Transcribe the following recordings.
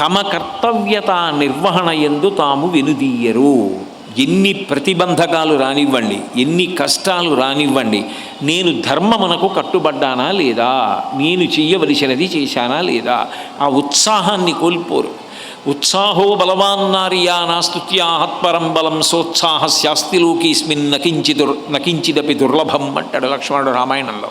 తమ కర్తవ్యత నిర్వహణ ఎందు తాము వెనుదీయరు ఎన్ని ప్రతిబంధకాలు రానివ్వండి ఎన్ని కష్టాలు రానివ్వండి నేను ధర్మమునకు కట్టుబడ్డానా లేదా నేను చెయ్యవలసినది చేశానా లేదా ఆ ఉత్సాహాన్ని కోల్పోరు. ఉత్సాహో బలవాన్నార్యా నాస్తుత్యాహత్పరం బలం సోత్సాహ శాస్తిలోకిస్మిన్ నకించి దుర్ నకించిదపి దుర్లభం అంటాడు లక్ష్మణుడు రామాయణంలో.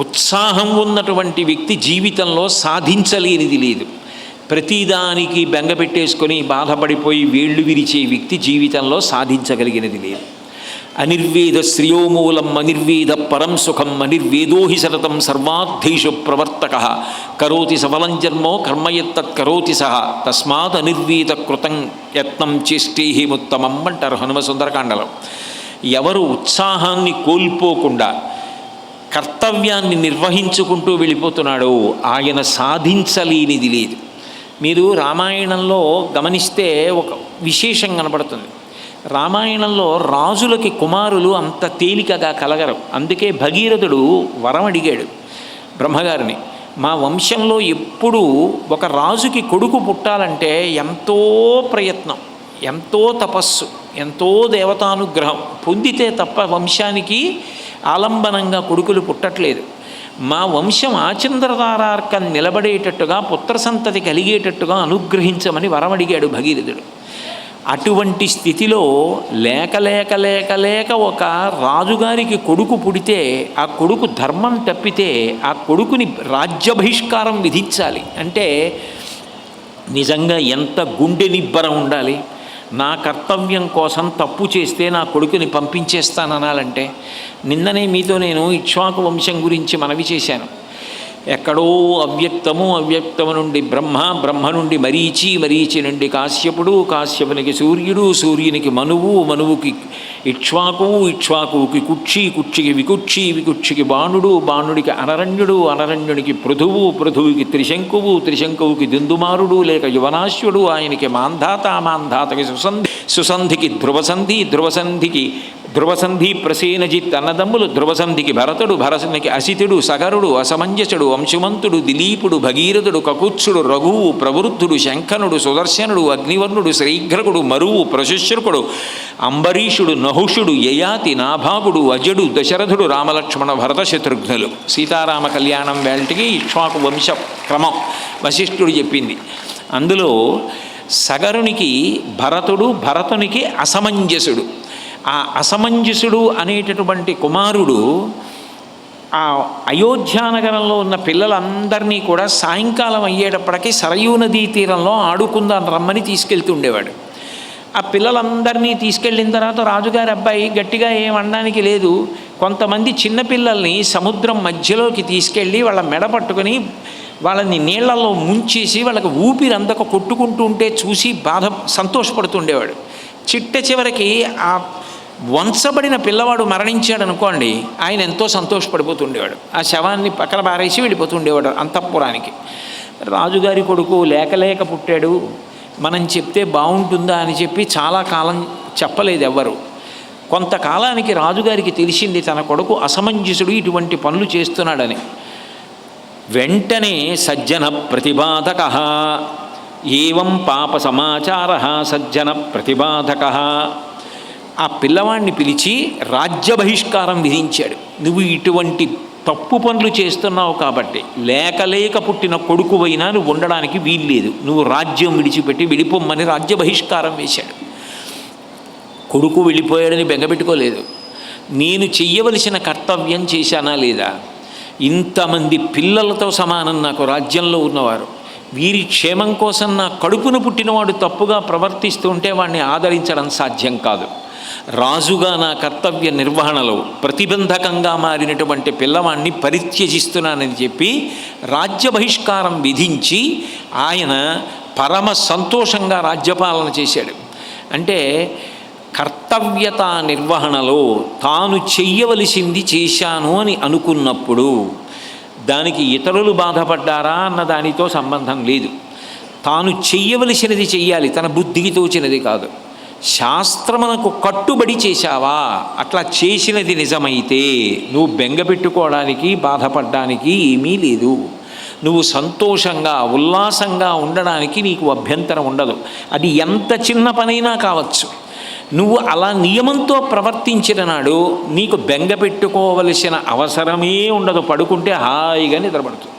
ఉత్సాహం ఉన్నటువంటి వ్యక్తి జీవితంలో సాధించలేనిది లేదు. ప్రతిదానికి బెంగ పెట్టేసుకొని బాధపడిపోయి వేళ్ళు విరిచే వ్యక్తి జీవితంలో సాధించగలిగినది లేదు. అనిర్వేద శ్రియోమూలం అనిర్వేద పరం సుఖం అనిర్వేదోహి సతతం సర్వార్థేషు ప్రవర్తక. కరోతి సఫలం జన్మో కర్మయత్తత్ కరోతి సహ తస్మాత్ అనిర్వేద కృతం యత్నం చేష్టేహిముత్తమం అంటారు హనుమ సుందరకాండలో. ఎవరు ఉత్సాహాన్ని కోల్పోకుండా కర్తవ్యాన్ని నిర్వహించుకుంటూ వెళ్ళిపోతున్నాడో ఆయన సాధించలేనిది లేదు. మీరు రామాయణంలో గమనిస్తే ఒక విశేషం కనపడుతుంది రామాయణంలో రాజులకి కుమారులు అంత తేలికగా కలగరు. అందుకే భగీరథుడు వరం అడిగాడు బ్రహ్మగారిని మా వంశంలో ఎప్పుడూ ఒక రాజుకి కొడుకు పుట్టాలంటే ఎంతో ప్రయత్నం ఎంతో తపస్సు ఎంతో దేవతానుగ్రహం. పొందితే తప్ప వంశానికి ఆలంబనంగా కొడుకులు పుట్టట్లేదు. మా వంశం ఆచంద్రతారార్కం నిలబడేటట్టుగా పుత్ర సంతతి కలిగేటట్టుగా అనుగ్రహించమని వరమడిగాడు భగీరథుడు. అటువంటి స్థితిలో లేక లేక లేక లేక ఒక రాజుగారికి కొడుకు పుడితే ఆ కొడుకు ధర్మం తప్పితే ఆ కొడుకుని రాజ్య బహిష్కారం విధించాలి. అంటే నిజంగా ఎంత గుండె నిబ్బరం ఉండాలి. నా కర్తవ్యం కోసం తప్పు చేస్తే నా కొడుకుని పంపించేస్తాననాలంటే నిన్ననే మీతో నేను ఇక్ష్వాకు వంశం గురించి మనవి చేశాను. ఎక్కడో అవ్యక్తము అవ్యక్తము నుండి బ్రహ్మ బ్రహ్మ నుండి మరీచి మరీచి నుండి కాశ్యపుడు కాశ్యపునికి సూర్యుడు సూర్యునికి మనువు మనువుకి ఇక్ష్వాకు ఇక్ష్వాకుకి కుక్షి కుక్షికి వికుక్షి వికుక్షికి బాణుడు బాణుడికి అనరణ్యుడు అనరణ్యునికి పృథువు పృథువుకి త్రిశంకువు త్రిశంకువుకి దిందుమారుడు లేక యువనాశ్యుడు ఆయనకి మాంధాత మాంధాతకి సుసంధి సుసంధికి ధ్రువసంధి ధ్రువసంధికి ధ్రువసంధి ప్రసేనజిత్ అన్నదమ్ములు ధ్రువసంధికి భరతుడు భరతునికి అసితుడు సగరుడు అసమంజసుడు అంశుమంతుడు దిలీపుడు భగీరథుడు కకుత్సుడు రఘువు ప్రవృద్ధుడు శంఖనుడు సుదర్శనుడు అగ్నివర్ణుడు శ్రీఘ్రకుడు మరువు ప్రశుశ్రుకుడు అంబరీషుడు నహుషుడు యయాతి నాభాగుడు అజడు దశరథుడు రామలక్ష్మణ భరత శత్రుఘ్నులు. సీతారామ కళ్యాణం వేళటికి ఇక్ష్వాకు వంశ క్రమం వశిష్ఠుడు చెప్పింది. అందులో సగరునికి భరతుడు భరతునికి అసమంజసుడు. ఆ అసమంజసుడు అనేటటువంటి కుమారుడు ఆ అయోధ్యానగరంలో ఉన్న పిల్లలందరినీ కూడా సాయంకాలం అయ్యేటప్పటికీ సరయూ నదీ తీరంలో ఆడుకుందాం రమ్మని తీసుకెళ్తుండేవాడు ఆ పిల్లలందరినీ తీసుకెళ్ళిన తర్వాత రాజుగారి అబ్బాయి గట్టిగా ఏమనడానికి లేదు కొంతమంది చిన్నపిల్లల్ని సముద్రం మధ్యలోకి తీసుకెళ్ళి వాళ్ళ మెడ పట్టుకొని వాళ్ళని నీళ్ళలో ముంచేసి వాళ్ళకి ఊపిరి అందక కొట్టుకుంటూ ఉంటే చూసి బాధ సంతోషపడుతుండేవాడు చిట్ట చివరికి ఆ వంచబడిన పిల్లవాడు మరణించాడు అనుకోండి ఆయన ఎంతో సంతోషపడిపోతుండేవాడు. ఆ శవాన్ని పక్కన పారేసి వెళ్ళిపోతుండేవాడు అంతఃపురానికి. రాజుగారి కొడుకు లేకలేక పుట్టాడు. మనం చెప్తే బాగుంటుందా అని చెప్పి చాలా కాలం చెప్పలేదు ఎవ్వరు. కొంతకాలానికి రాజుగారికి తెలిసింది తన కొడుకు అసమంజసుడు ఇటువంటి పనులు చేస్తున్నాడని. వెంటనే సజ్జన ప్రతిపాదక. ఏవం పాప సమాచార సజ్జన ప్రతిపాదక. ఆ పిల్లవాడిని పిలిచి రాజ్య బహిష్కారం విధించాడు. నువ్వు ఇటువంటి తప్పు పనులు చేస్తున్నావు కాబట్టి లేక లేక పుట్టిన కొడుకువైనా నువ్వు ఉండడానికి వీల్లేదు. నువ్వు రాజ్యం విడిచిపెట్టి వెళ్ళిపోమ్మని రాజ్య బహిష్కారం వేశాడు. కొడుకు వెళ్ళిపోయాడని బెంగపెట్టుకోలేదు. నేను చెయ్యవలసిన కర్తవ్యం చేశానా లేదా? ఇంతమంది పిల్లలతో సమానం నాకు రాజ్యంలో ఉన్నవారు. వీరి క్షేమం కోసం నా కడుపున పుట్టినవాడు తప్పుగా ప్రవర్తిస్తుంటే వాడిని ఆదరించడం సాధ్యం కాదు. రాజుగా నా కర్తవ్య నిర్వహణలో ప్రతిబంధకంగా మారినటువంటి పిల్లవాణ్ణి పరిత్యజిస్తున్నానని చెప్పి రాజ్య బహిష్కారం విధించి ఆయన పరమ సంతోషంగా రాజ్యపాలన చేశాడు. అంటే కర్తవ్యత నిర్వహణలో తాను చెయ్యవలసింది చేశాను అని అనుకున్నప్పుడు దానికి ఇతరులు బాధపడ్డారా అన్న దానితో సంబంధం లేదు. తాను చెయ్యవలసినది చెయ్యాలి తన బుద్ధికి తోచినది కాదు. శాస్త్రమునకు కట్టుబడి చేశావా? అట్లా చేసినది నిజమైతే నువ్వు బెంగ పెట్టుకోవడానికి బాధపడడానికి ఏమీ లేదు. నువ్వు సంతోషంగా ఉల్లాసంగా ఉండడానికి నీకు అభ్యంతరం ఉండదు. అది ఎంత చిన్న పనైనా కావచ్చు. నువ్వు అలా నియమంతో ప్రవర్తించిన నాడు నీకు బెంగ పెట్టుకోవలసిన అవసరమే ఉండదు. పడుకుంటే హాయిగా నిద్రపడుతుంది.